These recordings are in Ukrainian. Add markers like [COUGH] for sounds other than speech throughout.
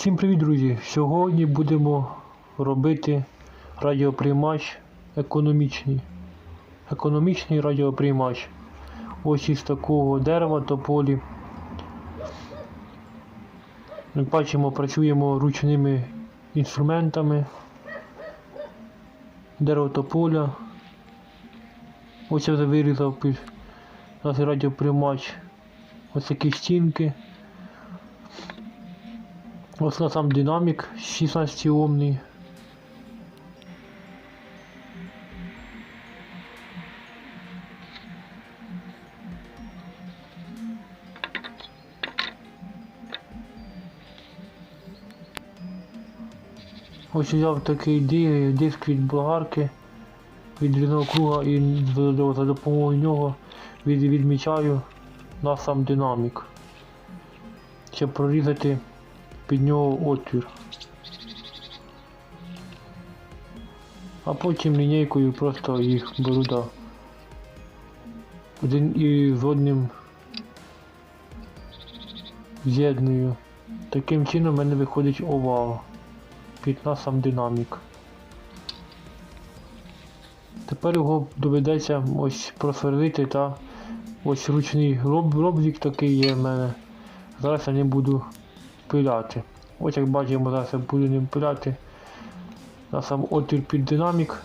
Всім привіт, друзі! Сьогодні будемо робити радіоприймач економічний. Економічний радіоприймач. Ось із такого дерева тополі. Як бачимо, працюємо ручними інструментами. Дерево тополя. Ось я вирізав наш радіоприймач. Ось такі стінки. Ось на сам динамік 16 омний. Ось взяв такий ди- диск від болгарки від рідного круга і за допомогою нього від, відмічаю на сам динамік. Щоб прорізати під нього отвір. А потім лінійкою просто їх беру да. Один і з одним з'єдную. Таким чином в мене виходить овал під на сам динамік. Тепер його доведеться ось просверлити та ось ручний роб, робзик такий є в мене. Зараз я не буду пиляти. Ось як бачимо, зараз я буду ним пиляти на сам отвір під динамік.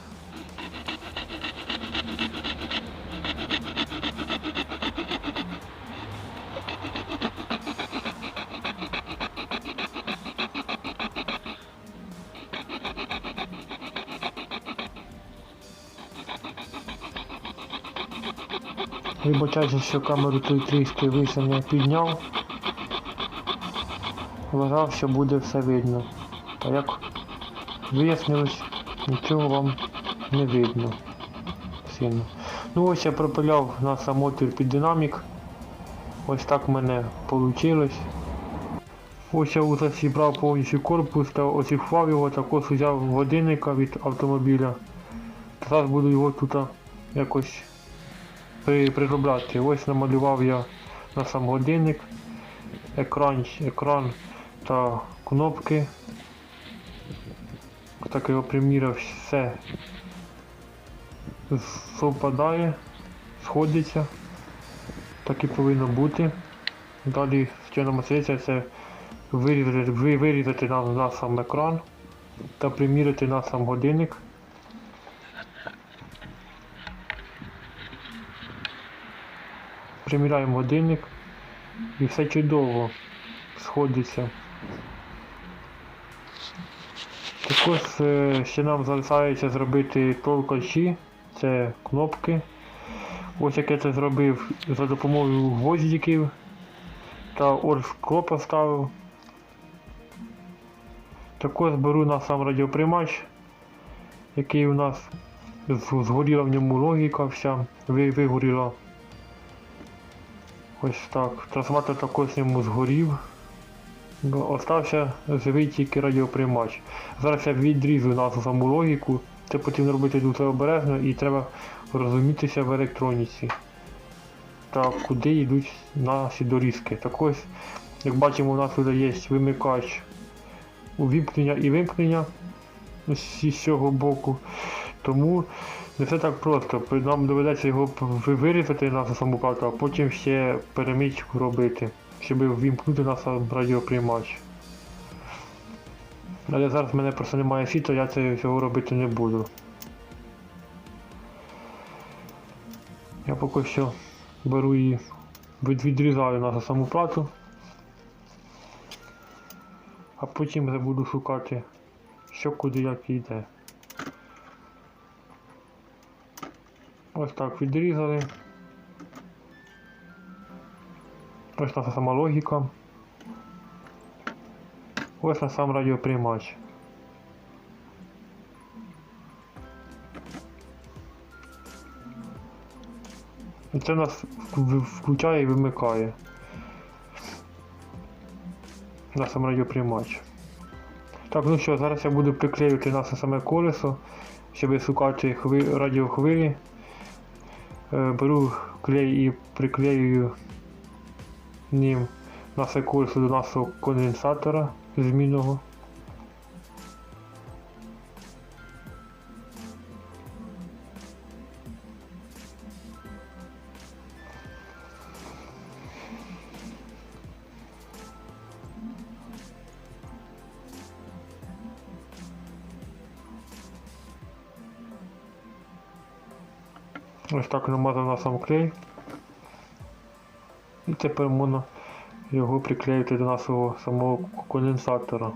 Вибачаюся, що камеру той трішки не підняв. Вважав, що буде все видно. А як вияснилось, нічого вам не видно сильно. Ну ось я пропиляв на самотвір під динамік. Ось так в мене вийшло. Ось я вже зібрав повністю корпус та осіхвав його, також взяв годинника від автомобіля. Зараз буду його тут якось приробляти. Ось намалював я на сам годинник, екран, екран та кнопки. Так його приміряв, все совпадає, сходиться. Так і повинно бути. Далі що нам остається це вирізати, ви- вирізати на, на сам екран та приміряти на сам годинник. Приміряємо годинник і все чудово сходиться. Також е, ще нам залишається зробити толкачі, це кнопки. Ось як я це зробив за допомогою гвоздиків та оргскло поставив. Також беру на сам радіоприймач, який у нас згоріла в ньому логіка вся, вигоріла. Ось так. Трансформатор також в ньому згорів. Ну, Остався живий тільки радіоприймач. Зараз я відрізу нашу саму логіку. Це потрібно робити дуже обережно і треба розумітися в електроніці. Та куди йдуть наші дорізки. Так ось, як бачимо, у нас тут є вимикач увімкнення і вимкнення з цього боку. Тому не все так просто. Нам доведеться його вирізати на саму плату, а потім ще перемичку робити, щоб ввімкнути на сам радіоприймач. Але зараз в мене просто немає світла, я це цього робити не буду. Я поки що беру і відрізаю на саму плату. А потім вже буду шукати, що куди як йде. Ось так відрізали. Ось наша сама логіка. Ось на сам радіоприймач. І це нас включає і вимикає. На сам радіоприймач. Так, ну що, зараз я буду приклеювати наше саме колесо, щоб шукати хви... радіохвилі. Е, беру клей і приклеюю ним наше колесо до нашого конденсатора. змінного. Ось так намазав на сам клей. І тепер можна його приклеїти до нашого самого конденсатора.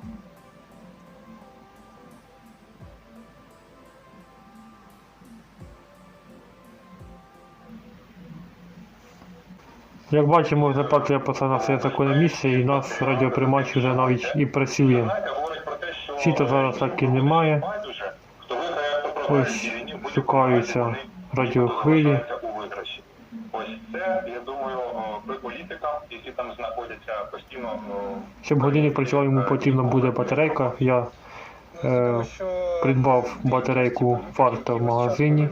Як бачимо, вже партія пацана все законне місце і нас радіоприймач вже навіть і працює. Світла зараз так і немає. Ось шукаються радіохвилі. залишаються у виграші. Ось це, я думаю, о, при політикам, які там знаходяться постійно. Щоб годинник працював, йому потрібна буде батарейка. Я е, придбав батарейку варта в магазині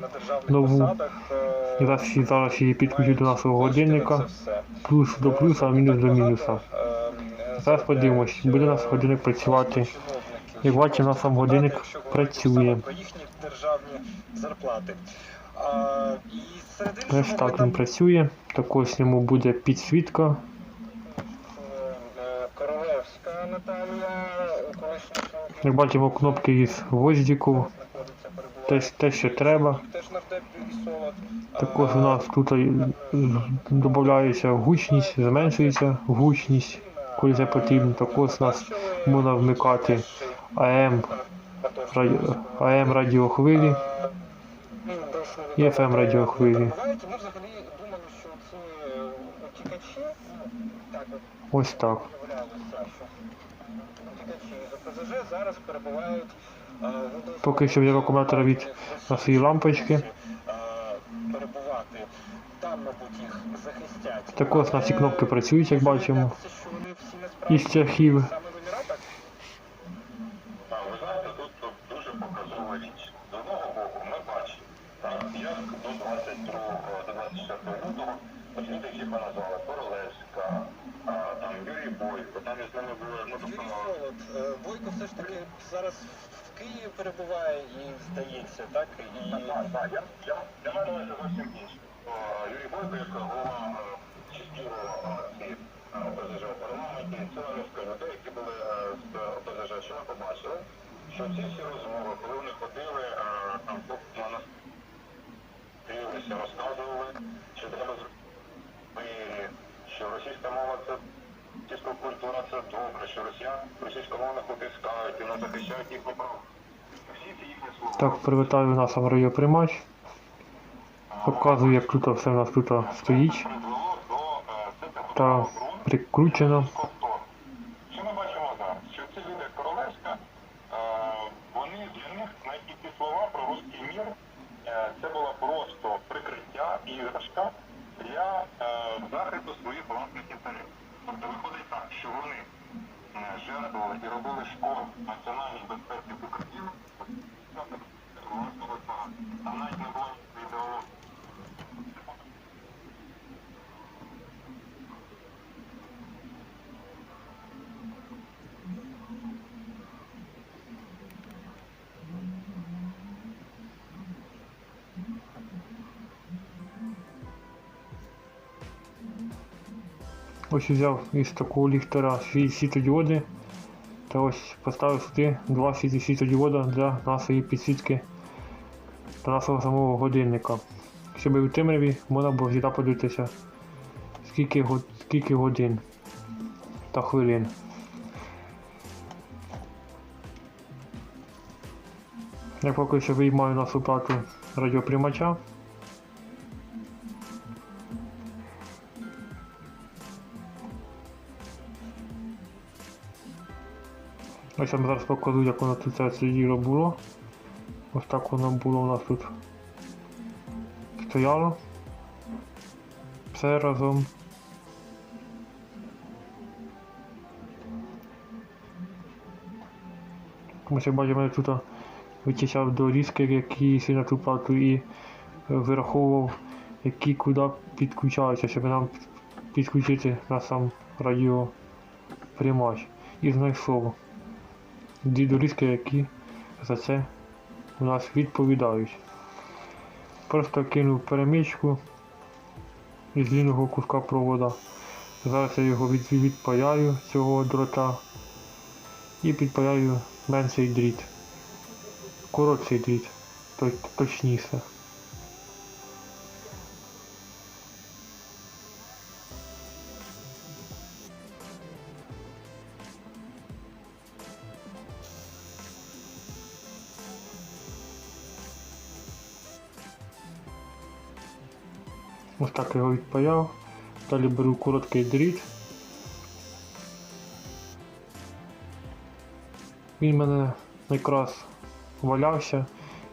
нову. І зараз, зараз її підключу до нашого годинника. Плюс до плюса, а мінус до мінуса. Зараз подивимось, буде у нас годинник працювати. Як бачимо, у нас сам годинник працює. Ось так він працює. Також йому буде підсвітка. е, Королевська Наталія, колишня Як бачимо, кнопки із перебуває. Те, те що треба. Також у нас тут додається гучність, зменшується гучність, коли це потрібно. Також у нас можна вмикати АМ, раді- АМ радіохвилі і FM радіохвилі. От Ось так. зараз перебувають е, Поки що від акумулятора від нашої лампочки. е, перебувати. Там, мабуть, їх захистять. Також на ці кнопки працюють, як бачимо. Всі Із цехів. саме в Еміратах Так, ви знаєте, тут, тут дуже показова річ. З одного боку, ми бачимо, так, як до 22 до 24 ось люди, назвали Королевська, там Юрій Бойко, там із ними були, ну, тобто, Юрій Солод, е, Бойко все ж таки зараз в Києві перебуває і здається, так? І Так, так, я, я, для мене це зовсім інше. Юрій Бойко, як голова е, частіро ці ОПЗЖ у парламенті, це низка людей, які були е, з ОПЗЖ, що ми побачили, що ці всі розмови, коли вони ходили, е, там на нас розказували, що треба зробити, що російська мова це російська культура це добре, що росіян російськомовних утискають і не захищають їхні права. Всі ці їхні слова. Так, привітаю нас радіоприймач. Показую, як тут все у нас тут стоїть та прикручено. Тобто, що ми бачимо зараз? Що ці люди Королевська, е, вони для них знайти ці слова про русський мір, е, це було просто прикриття і іграшка для е, захисту своїх власних інтересів. Що вони е, жертвували і робили шкоду національній безпеці України, а навіть не було Ось взяв із такого ліхтара свій світодіоди. Та ось поставив сюди два світодіода для нашої підсвітки та самого годинника. Щоб у темряві можна було завжди подивитися, скільки, скільки годин та хвилин. Я поки що виймаю нашу плату радіоприймача. Ось я вам зараз покажу, як воно тут це діло було. Ось так воно було у нас тут. Стояло. Все разом. Тому що бачимо, я тут вичищав дорізки, які на ту плату і е, вираховував, які куди підключаються, щоб нам підключити на сам радіоприймач. і знайшов дві доріжки, які за це у нас відповідають. Просто кинув перемичку із лінного куска провода. Зараз я його від, відпаяю цього дрота і підпаяю менший дріт. Коротший дріт, то- точніше. Ось так його відпаяв. Далі беру короткий дріт. Він в мене якраз валявся.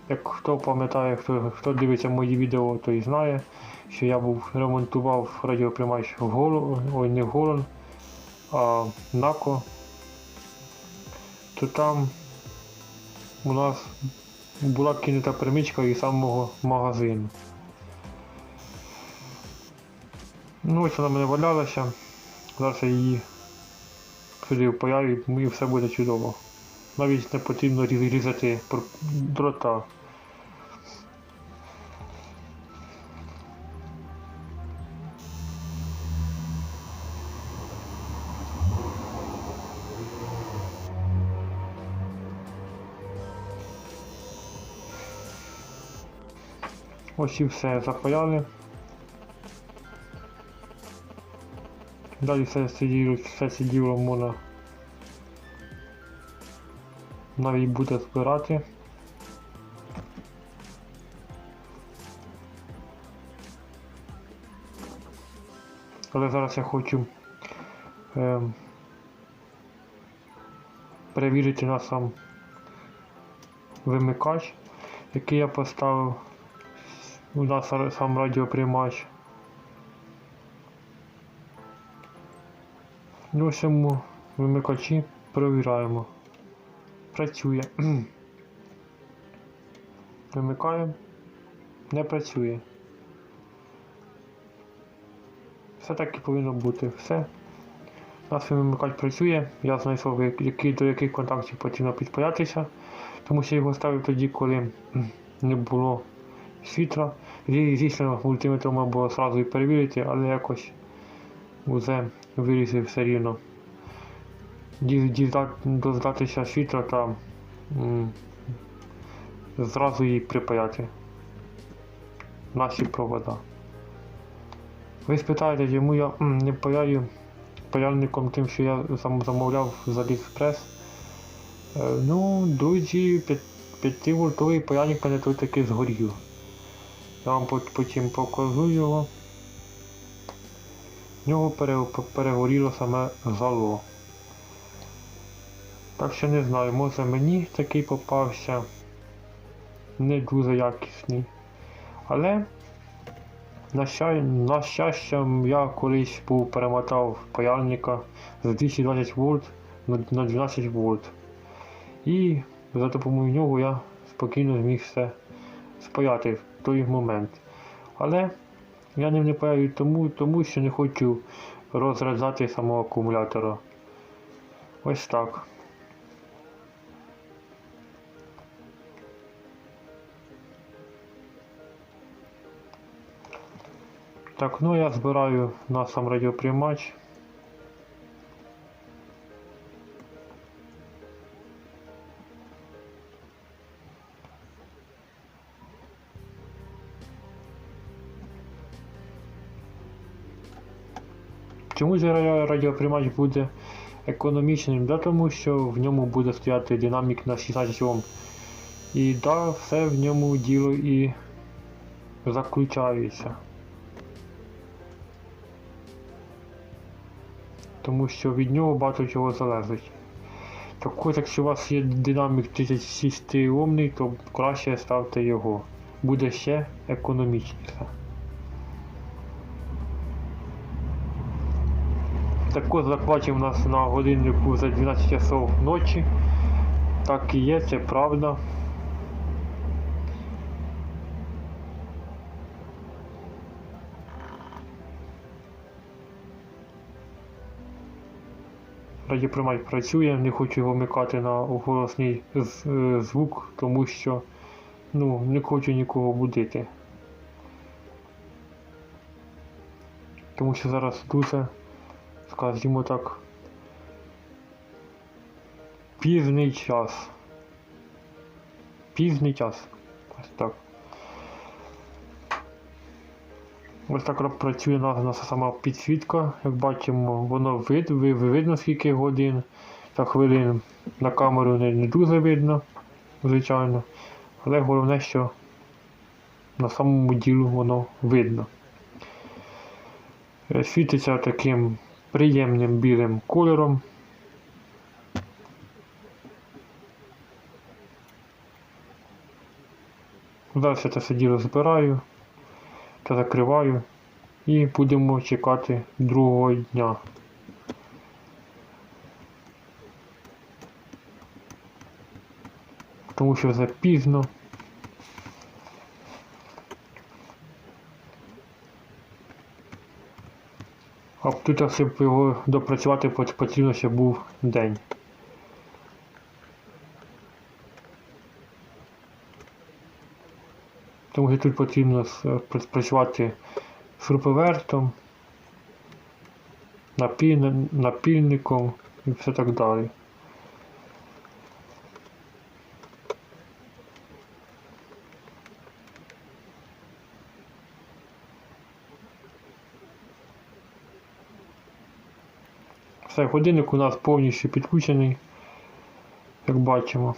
Як хто пам'ятає, хто, хто дивиться мої відео, той знає, що я був ремонтував радіоприймач в Голон, ой, не в Голон, а Нако. То там у нас була кинута перемичка із самого магазину. Ну ось вона мене валялася. Зараз я її сюди впаяю і все буде чудово. Навіть не потрібно різати дрота. Ось і все запаяли. Далі все сиділо, все сиділо можна навіть буде збирати. Але зараз я хочу ем, перевірити на сам вимикач, який я поставив у нас сам радіоприймач. Цьому вимикачі перевіряємо. Працює. [CLEARS THROAT] Вимикаємо. Не працює. Все так і повинно бути. Все. Нас вимикач працює. Я знайшов, які, до яких контактів потрібно підпаятися, тому що його ставив тоді, коли [CLEARS THROAT] не було світла. Звісно, мультиметром можна було одразу і перевірити, але якось вже вирішив все рівно дождатися світла та зразу її припаяти. Наші провода. Ви спитаєте, чому я не паяю паяльником тим, що я замовляв з Aliexpress. Е, Ну, друзі, 5 вольтовий паяльник мене тут таки згорів. Я вам потім покажу його. В нього перегоріло саме зало. Так що не знаю, може мені такий попався не дуже якісний. Але на, ща- на щастя я колись був перемотав паяльника з 220 вольт на на 12 вольт. І за допомогою нього я спокійно зміг все спаяти в той момент. Але я ним не паяю тому, тому що не хочу розрядзати самого акумулятора. Ось так. Так, ну я збираю на сам радіоприймач. Чому ж радіоприймач буде економічним? Да, тому що в ньому буде стояти динамік на 16 Ом. І да, все в ньому діло і заключається. Тому що від нього багато чого залежить. Так ось, якщо у вас є динамік 36 омний, то краще ставте його. Буде ще економічніше. Також захвачив нас на годиннику за 12 часов ночі. Так і є, це правда. радіоприймач працює, не хочу його вмикати на голосний е, звук, тому що ну, не хочу нікого будити. Тому що зараз дуже, скажімо так, пізний час. Пізний час. Ось так. Ось так працює наша, сама підсвітка. Як бачимо, воно вид, ви, ви- видно скільки годин та хвилин. На камеру не, не дуже видно, звичайно. Але головне, що на самому ділу воно видно. Е, Світиться таким приємним білим кольором. Зараз це все діло збираю та закриваю і будемо чекати другого дня. Тому що вже пізно. А тут, щоб його допрацювати, потрібно, щоб був день. Тому що тут потрібно працювати шуруповертом, напільни- напільником і все так далі. Все, годинник у нас повністю підключений, як бачимо.